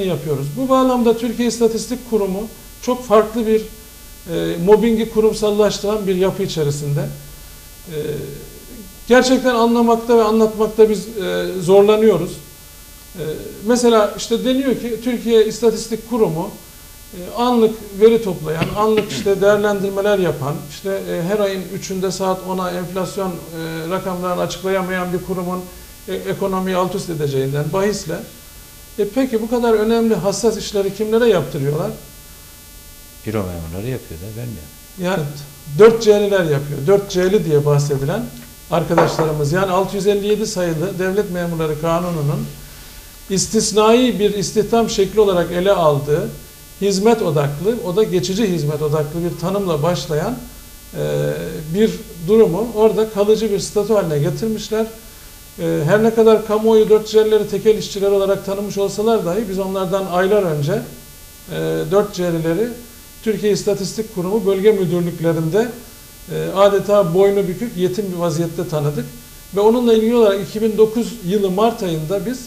yapıyoruz. Bu bağlamda Türkiye İstatistik Kurumu çok farklı bir e, mobbingi kurumsallaştıran bir yapı içerisinde. E, gerçekten anlamakta ve anlatmakta biz e, zorlanıyoruz. E, mesela işte deniyor ki Türkiye İstatistik Kurumu e, anlık veri toplayan, anlık işte değerlendirmeler yapan, işte e, her ayın 3'ünde saat 10'a enflasyon e, rakamlarını açıklayamayan bir kurumun e, ekonomiyi alt üst edeceğinden bahisle e peki bu kadar önemli hassas işleri kimlere yaptırıyorlar? Büro memurları yapıyor da vermiyor. Yani 4 C'liler yapıyor. 4 C'li diye bahsedilen arkadaşlarımız yani 657 sayılı Devlet Memurları Kanunu'nun istisnai bir istihdam şekli olarak ele aldığı hizmet odaklı, o da geçici hizmet odaklı bir tanımla başlayan e, bir durumu orada kalıcı bir statü haline getirmişler. E, her ne kadar kamuoyu dört C'lileri tekel işçiler olarak tanımış olsalar dahi biz onlardan aylar önce e, dört C'lileri Türkiye İstatistik Kurumu bölge müdürlüklerinde e, adeta boynu bükük yetim bir vaziyette tanıdık. Ve onunla ilgili olarak 2009 yılı Mart ayında biz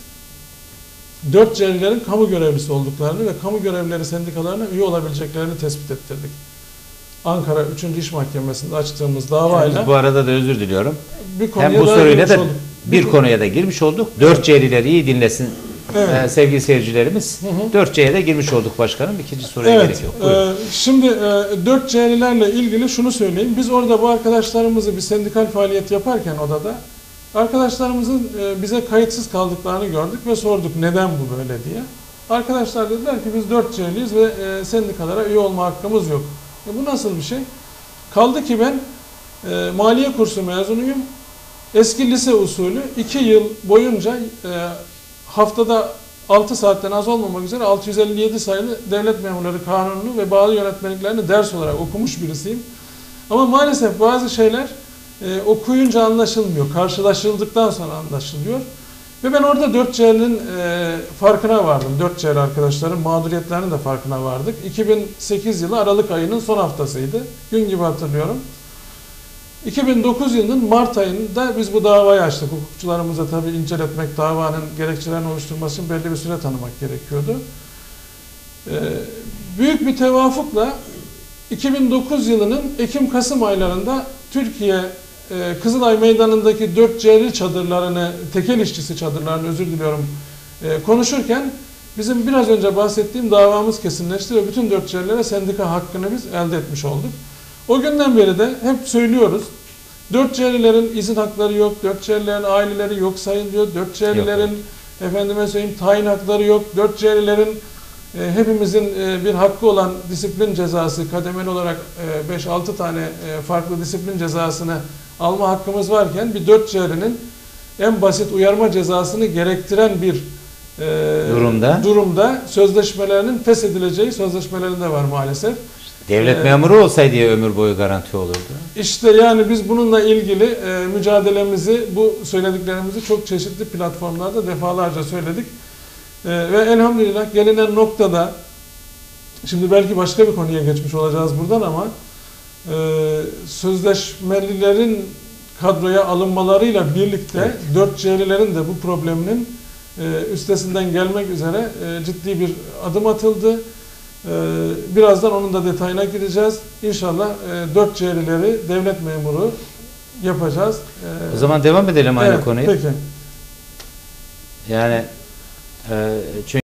4 C'lilerin kamu görevlisi olduklarını ve kamu görevlileri sendikalarına üye olabileceklerini tespit ettirdik. Ankara 3. İş Mahkemesi'nde açtığımız davayla Biz bu arada da özür diliyorum. bir Hem bu soruyla da. Bir konuya da girmiş olduk. 4 C'lileri iyi dinlesin Evet. Ee, sevgili seyircilerimiz. Hı hı. 4 C'ye de girmiş olduk başkanım. İkinci soruya Evet, gerek yok. Buyurun. e, şimdi e, 4 C'lilerle ilgili şunu söyleyeyim. Biz orada bu arkadaşlarımızı bir sendikal faaliyet yaparken odada arkadaşlarımızın e, bize kayıtsız kaldıklarını gördük ve sorduk neden bu böyle diye. Arkadaşlar dediler ki biz 4 C'liyiz ve e, sendikalara üye olma hakkımız yok. E, bu nasıl bir şey? Kaldı ki ben e, maliye kursu mezunuyum. Eski lise usulü 2 yıl boyunca e, haftada 6 saatten az olmamak üzere 657 sayılı devlet memurları kanununu ve bağlı yönetmeliklerini ders olarak okumuş birisiyim. Ama maalesef bazı şeyler e, okuyunca anlaşılmıyor. Karşılaşıldıktan sonra anlaşılıyor. Ve ben orada 4C'nin e, farkına vardım. 4C'li arkadaşların mağduriyetlerinin de farkına vardık. 2008 yılı Aralık ayının son haftasıydı. Gün gibi hatırlıyorum. 2009 yılının Mart ayında biz bu davayı açtık. Hukukçularımıza tabii inceletmek, davanın gerekçelerini oluşturması için belli bir süre tanımak gerekiyordu. Ee, büyük bir tevafukla 2009 yılının Ekim-Kasım aylarında Türkiye e, Kızılay Meydanı'ndaki 4 C'li çadırlarını, tekel işçisi çadırlarını özür diliyorum e, konuşurken bizim biraz önce bahsettiğim davamız kesinleşti ve bütün 4 C'lilere sendika hakkını biz elde etmiş olduk. O günden beri de hep söylüyoruz. 4 C'lilerin izin hakları yok, 4 C'lilerin aileleri yok sayılıyor, 4 C'lilerin efendime söyleyeyim tayin hakları yok, 4 C'lilerin e, hepimizin e, bir hakkı olan disiplin cezası kademeli olarak e, 5-6 tane e, farklı disiplin cezasını alma hakkımız varken bir 4 C'linin en basit uyarma cezasını gerektiren bir e, Durumda. durumda sözleşmelerinin feshedileceği sözleşmelerinde var maalesef. Devlet e, memuru olsaydı ya ömür boyu garanti olurdu. İşte yani biz bununla ilgili e, mücadelemizi, bu söylediklerimizi çok çeşitli platformlarda defalarca söyledik. E, ve elhamdülillah gelinen noktada, şimdi belki başka bir konuya geçmiş olacağız buradan ama e, sözleşmelilerin kadroya alınmalarıyla birlikte Evet. 4C'lilerin de bu probleminin e, üstesinden gelmek üzere e, ciddi bir adım atıldı. Ee, Birazdan onun da detayına gireceğiz. İnşallah 4 C'lileri devlet memuru yapacağız. Ee, O zaman devam edelim aynı evet, konuya. Peki. Yani e, çünkü